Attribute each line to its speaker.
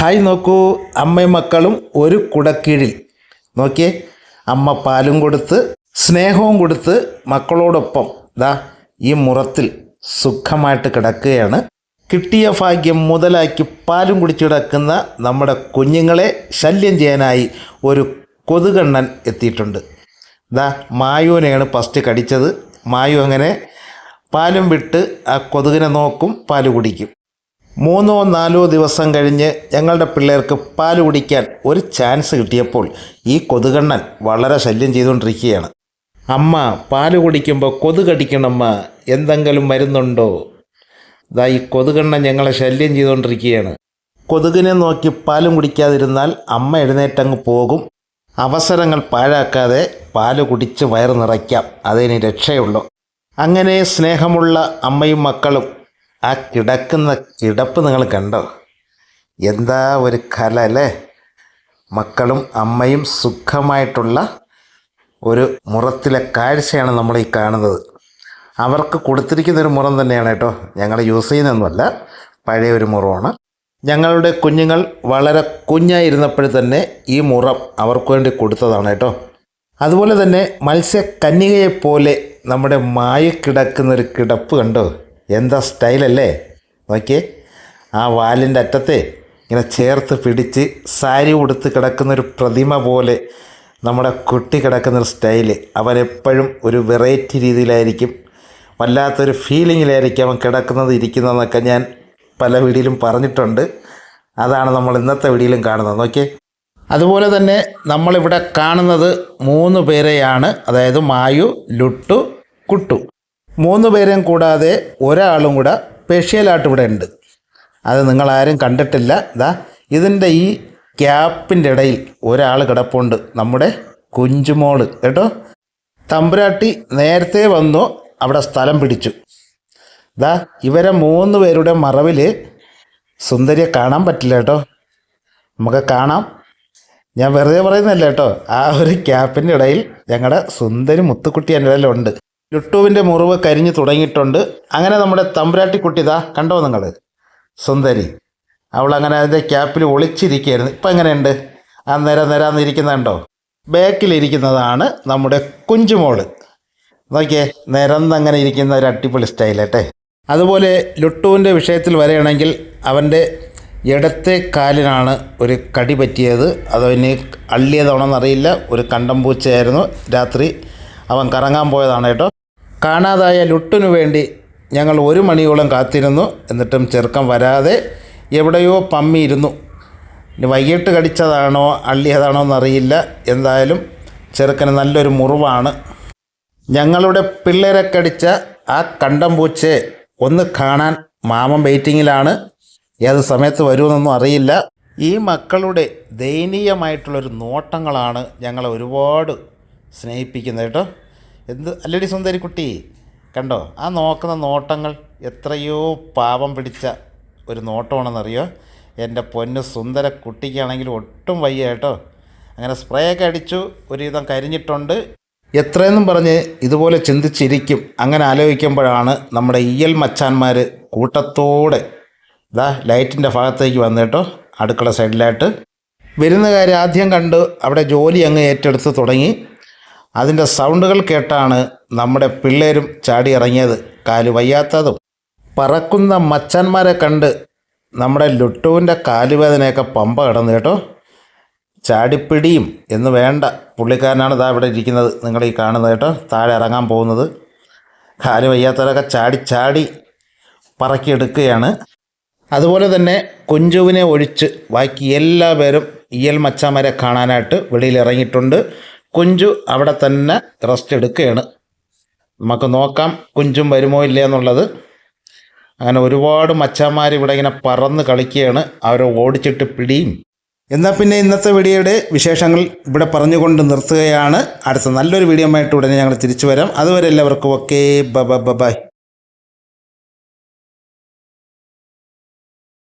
Speaker 1: Hi നോക്കൂ. അമ്മയും മക്കളും ഒരു കുടക്കീഴിൽ. നോക്കിയേ അമ്മ പാലും കൊടുത്ത് സ്നേഹവും കൊടുത്ത് മക്കളോടൊപ്പം ദാ ഈ മുറത്തിൽ സുഖമായിട്ട് കിടക്കുകയാണ്. കിട്ടിയ ഭാഗ്യം മുതലാക്കി പാലും കുടിച്ചു കിടക്കുന്ന നമ്മുടെ കുഞ്ഞുങ്ങളെ ശല്യം ചെയ്യാനായി ഒരു കൊതുകണ്ണൻ എത്തിയിട്ടുണ്ട്. ദാ മായുവിനെയാണ് ഫസ്റ്റ് കടിച്ചത്. മായു അങ്ങനെ പാലും വിട്ട് ആ കൊതുകിനെ നോക്കും പാൽ കുടിക്കും. മൂന്നോ നാലോ ദിവസം കഴിഞ്ഞ് ഞങ്ങളുടെ പിള്ളേർക്ക് പാൽ കുടിക്കാൻ ഒരു ചാൻസ് കിട്ടിയപ്പോൾ ഈ കൊതുകണ്ണൻ വളരെ ശല്യം ചെയ്തുകൊണ്ടിരിക്കുകയാണ്. അമ്മ പാൽ കുടിക്കുമ്പോൾ കൊതുകടിക്കണമ്മ എന്തെങ്കിലും മരുന്നുണ്ടോ? ഇതാ ഈ കൊതുകണ്ണൻ ഞങ്ങളെ ശല്യം ചെയ്തുകൊണ്ടിരിക്കുകയാണ്. കൊതുകിനെ നോക്കി പാലും കുടിക്കാതിരുന്നാൽ അമ്മ എഴുന്നേറ്റങ്ങ് പോകും. അവസരങ്ങൾ പാഴാക്കാതെ പാൽ കുടിച്ച് വയറ് നിറയ്ക്കാം. അതിന് രക്ഷയുള്ളൂ. അങ്ങനെ സ്നേഹമുള്ള അമ്മയും മക്കളും ആ കിടക്കുന്ന കിടപ്പ് നിങ്ങൾ കണ്ടോ? എന്താ ഒരു കല അല്ലേ? മക്കളും അമ്മയും സുഖമായിട്ടുള്ള ഒരു മുറത്തിലെ കാഴ്ചയാണ് നമ്മൾ ഈ കാണുന്നത്. അവർക്ക് കൊടുത്തിരിക്കുന്ന ഒരു മുറം തന്നെയാണ് കേട്ടോ. ഞങ്ങൾ യൂസ് ചെയ്യുന്നൊന്നുമല്ല പഴയ ഒരു മുറമാണ്. ഞങ്ങളുടെ കുഞ്ഞുങ്ങൾ വളരെ കുഞ്ഞായിരുന്നപ്പോൾ തന്നെ ഈ മുറം അവർക്ക് വേണ്ടി കൊടുത്തതാണ് കേട്ടോ. അതുപോലെ തന്നെ മത്സ്യകന്യകയെപ്പോലെ നമ്മുടെ മായ കിടക്കുന്നൊരു കിടപ്പ് കണ്ടോ? എന്താ സ്റ്റൈലല്ലേ? നോക്കിയേ. ആ വാലിന്റെ അറ്റത്തെ ഇങ്ങനെ ചേർത്ത് പിടിച്ച് സാരി ഉടുത്ത് കിടക്കുന്നൊരു പ്രതിമ പോലെ നമ്മുടെ കുട്ടി കിടക്കുന്നൊരു സ്റ്റൈൽ. അവനെപ്പോഴും ഒരു വെറൈറ്റി രീതിയിലായിരിക്കും. വല്ലാത്തൊരു ഫീലിങ്ങിലായിരിക്കും അവൻ കിടക്കുന്നത് ഇരിക്കുന്നതെന്നൊക്കെ ഞാൻ പല വീഡിയോയിലും പറഞ്ഞിട്ടുണ്ട്. അതാണ് നമ്മൾ ഇന്നത്തെ വീഡിയോയിലും കാണുന്നത്. നോക്കിയേ. അതുപോലെ തന്നെ നമ്മളിവിടെ കാണുന്നത് മൂന്ന് പേരെയാണ്. അതായത് മായു ലുട്ടു കുട്ടു. മൂന്ന് പേരെയും കൂടാതെ ഒരാളും കൂടെ സ്പെഷ്യലായിട്ട് ഇവിടെ ഉണ്ട്. അത് നിങ്ങളാരും കണ്ടിട്ടില്ല. ഇതാ ഇതിന്റെ ഈ ക്യാപ്പിന്റെ ഇടയിൽ ഒരാൾ കിടപ്പുണ്ട്. നമ്മുടെ കുഞ്ചുമോൾ. കേട്ടോ? തമ്പുരാട്ടി നേരത്തെ വന്നു അവിടെ സ്ഥലം പിടിച്ചു. ഇതാ ഇവരെ മൂന്ന് പേരുടെ മറവിൽ സുന്ദരിയെ കാണാൻ പറ്റില്ല കേട്ടോ. നമുക്ക് കാണാം. ഞാൻ വെറുതെ പറയുന്നല്ല കേട്ടോ. ആ ഒരു ക്യാപ്പിന്റെ ഇടയിൽ ഞങ്ങളുടെ സുന്ദരി മുത്തുക്കുട്ടി എന്റെ ഇടയിലുണ്ട്. ലുട്ടുവിന്റെ മുറിവ് കരിഞ്ഞു തുടങ്ങിയിട്ടുണ്ട്. അങ്ങനെ നമ്മുടെ തമ്പുരാട്ടിക്കുട്ടി ഇതാ കണ്ടോ നിങ്ങൾ? സുന്ദരി. അവൾ അങ്ങനെ അതിന്റെ ക്യാപ്പിൽ ഒളിച്ചിരിക്കുകയായിരുന്നു. ഇപ്പം എങ്ങനെയുണ്ട്? ആ നിര നിരാന്നിരിക്കുന്ന കണ്ടോ? ബാക്കിലിരിക്കുന്നതാണ് നമ്മുടെ കുഞ്ചുമോൾ. നോക്കിയേ നിരന്നങ്ങനെ ഇരിക്കുന്ന ഒരു അടിപൊളി സ്റ്റൈലേട്ടെ അതുപോലെ ലുട്ടുവിന്റെ വിഷയത്തിൽ വരികയാണെങ്കിൽ അവന്റെ ഇടത്തെ കാലിനാണ് ഒരു കടി പറ്റിയത്. അതവന് അള്ളിയതാണെന്നറിയില്ല. ഒരു കണ്ടം പൂച്ചയായിരുന്നു. രാത്രി അവൻ കറങ്ങാൻ പോയതാണ് കേട്ടോ. കാണാതായ ലുട്ടിനു വേണ്ടി ഞങ്ങൾ ഒരു മണിയോളം കാത്തിരുന്നു. എന്നിട്ടും ചെറുക്കം വരാതെ എവിടെയോ പമ്മിയിരുന്നു വൈകിട്ട് കടിച്ചതാണോ അള്ളിയതാണോ എന്നറിയില്ല. എന്തായാലും ചെറുക്കന് നല്ലൊരു മുറിവാണ്. ഞങ്ങളുടെ പിള്ളേരെ കടിച്ച ആ കണ്ടം പൂച്ചയെ ഒന്ന് കാണാൻ മാമൻ വെയിറ്റിങ്ങിലാണ്. ഏത് സമയത്ത് വരുമെന്നൊന്നും അറിയില്ല. ഈ മക്കളുടെ ദയനീയമായിട്ടുള്ളൊരു നോട്ടങ്ങളാണ് ഞങ്ങളെ ഒരുപാട് സ്നേഹിപ്പിക്കുന്നത് കേട്ടോ. എന്ത് അല്ലടി സുന്ദരി കുട്ടി? കണ്ടോ? ആ നോക്കുന്ന നോട്ടങ്ങൾ എത്രയോ പാപം പിടിച്ച ഒരു നോട്ടമാണെന്നറിയോ? എന്റെ പൊന്ന് സുന്ദര കുട്ടിക്കാണെങ്കിൽ ഒട്ടും വയ്യ കേട്ടോ. അങ്ങനെ സ്പ്രേ ഒക്കെ അടിച്ചു ഒരുവിധം കരിഞ്ഞിട്ടുണ്ട്. എത്രയെന്നും പറഞ്ഞ് ഇതുപോലെ ചിന്തിച്ചിരിക്കും. അങ്ങനെ ആലോചിക്കുമ്പോഴാണ് നമ്മുടെ ഇയൽ മച്ചാന്മാർ കൂട്ടത്തോടെ ഇതാ ലൈറ്റിന്റെ ഭാഗത്തേക്ക് വന്നു കേട്ടോ അടുക്കള സൈഡിലായിട്ട്. വരുന്ന കാര്യം ആദ്യം കണ്ട് അവിടെ ജോലി അങ്ങ് ഏറ്റെടുത്ത് തുടങ്ങി. അതിന്റെ സൗണ്ടുകൾ കേട്ടാണ് നമ്മുടെ പിള്ളേരും ചാടി ഇറങ്ങിയത്. കാൽ വയ്യാത്തതും. പറക്കുന്ന മച്ചന്മാരെ കണ്ട് നമ്മുടെ ലുട്ടുവിന്റെ കാലുവേദനയൊക്കെ പമ്പ കിടന്നു കേട്ടോ. ചാടിപ്പിടിയും എന്ന് വേണ്ട പുള്ളിക്കാരനാണ് ഇതാ ഇവിടെ ഇരിക്കുന്നത് നിങ്ങൾ ഈ കാണുന്നത് കേട്ടോ. താഴെ ഇറങ്ങാൻ പോകുന്നത്. കാൽ വയ്യാത്തവരൊക്കെ ചാടി ചാടി പറക്കിയെടുക്കുകയാണ്. അതുപോലെ തന്നെ കുഞ്ചുവിനെ ഒഴിച്ച് ബാക്കി എല്ലാ പേരും ഇയൽ മച്ചാമരെ കാണാനായിട്ട് വെളിയിൽ ഇറങ്ങിയിട്ടുണ്ട്. കുഞ്ചു അവിടെ തന്നെ റെസ്റ്റ് എടുക്കുകയാണ്. നമുക്ക് നോക്കാം കുഞ്ചും വരുമോ ഇല്ല എന്നുള്ളത്. അങ്ങനെ ഒരുപാട് മച്ചാന്മാർ ഇവിടെ ഇങ്ങനെ പറന്ന് കളിക്കുകയാണ്. അവരെ ഓടിച്ചിട്ട് പിടിയും. എന്നാൽ പിന്നെ ഇന്നത്തെ വീഡിയോയുടെ വിശേഷങ്ങൾ ഇവിടെ പറഞ്ഞുകൊണ്ട് നിർത്തുകയാണ്. അടുത്ത നല്ലൊരു വീഡിയോ ആയിട്ട് ഉടനെ ഞങ്ങൾ തിരിച്ചു വരാം. അതുവരെ എല്ലാവർക്കും ഓക്കെ ബ ബ